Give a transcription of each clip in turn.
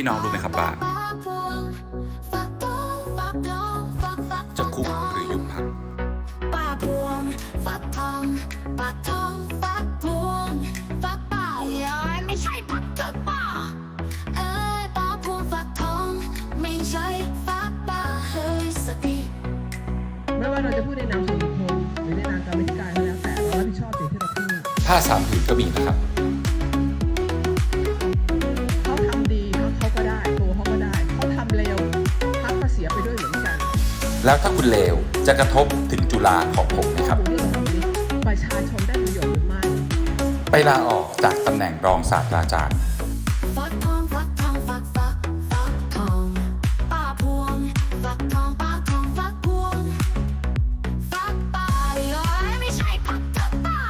พี่น้องรู้ไหมครับว่าจะคุกหรือยุบพักป้าพวงฟักทองฟักทองฟักพวงฟักป้าเอ้ยไม่ใช่ฟักเธอป้าเอ้ยป้าพวงฟักทองไม่ใช่ฟักป้าเฮ้ยสติไม่ว่าเราจะพูดในนามส่วนบุคคลหรือในนามการบริการก็แล้วแต่เรารับผิดชอบสิ่งที่เราพูดผ้าสามผืนก็มีนะครับ แล้วถ้าคุณเลวจะกระทบถึงจุฬาของผมไหมครับ ประชาชนได้ประโยชน์หรือไม่ ไปลาออกจากตำแหน่งรองศาสตราจารย์ ฟักทองฟักทองฟักฟักฟักทองป้าพวงฟักทองป้าทองฟักพวงฟักป้าเอ้ยไม่ใช่ฟักเธอป้า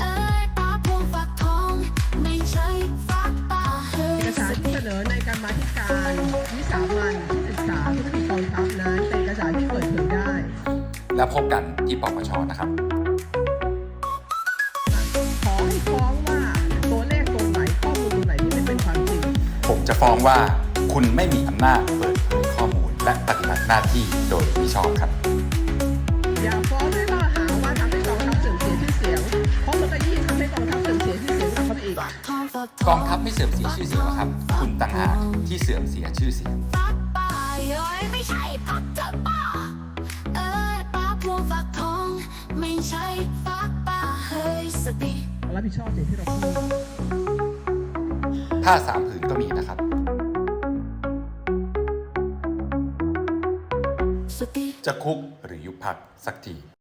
เอ้ยป้าพวงฟักทองไม่ใช่ฟักป้าเฮ้ยเอกสารที่เสนอในการมาธิการวิสามัน แล้วพบกันที่ปปชนะครับขอให้ฟ้องว่าตัวเลขตรงไหนข้อมูลตรงไหนที่ไม่เป็นความจริง ผมจะฟ้องว่าคุณไม่มีอำนาจเปิดเผยข้อมูล และปฏิบัติหน้าที่โดยมิชอบครับ อย่าฟ้องด้วยข้อหาว่าทำให้กองทัพเสื่อมเสียชื่อเสียงเพราะมันก็ยิ่งทำให้กองทัพเสื่อมเสียชื่อเสียงหนักเข้าไปอีกฟักทองฟักทกองทัพไม่เสื่อมเสียชื่อเสียงหรอกครับ คุณต่างหากที่เสื่อมเสียชื่อเสียงฟักป้าเอ้ยไม่ใช่ฟักเธอ รับผิดชอบสิ่งที่เราพูดผ้าสามผืนก็มีนะครับสติจะคุกหรือยุบพักสักที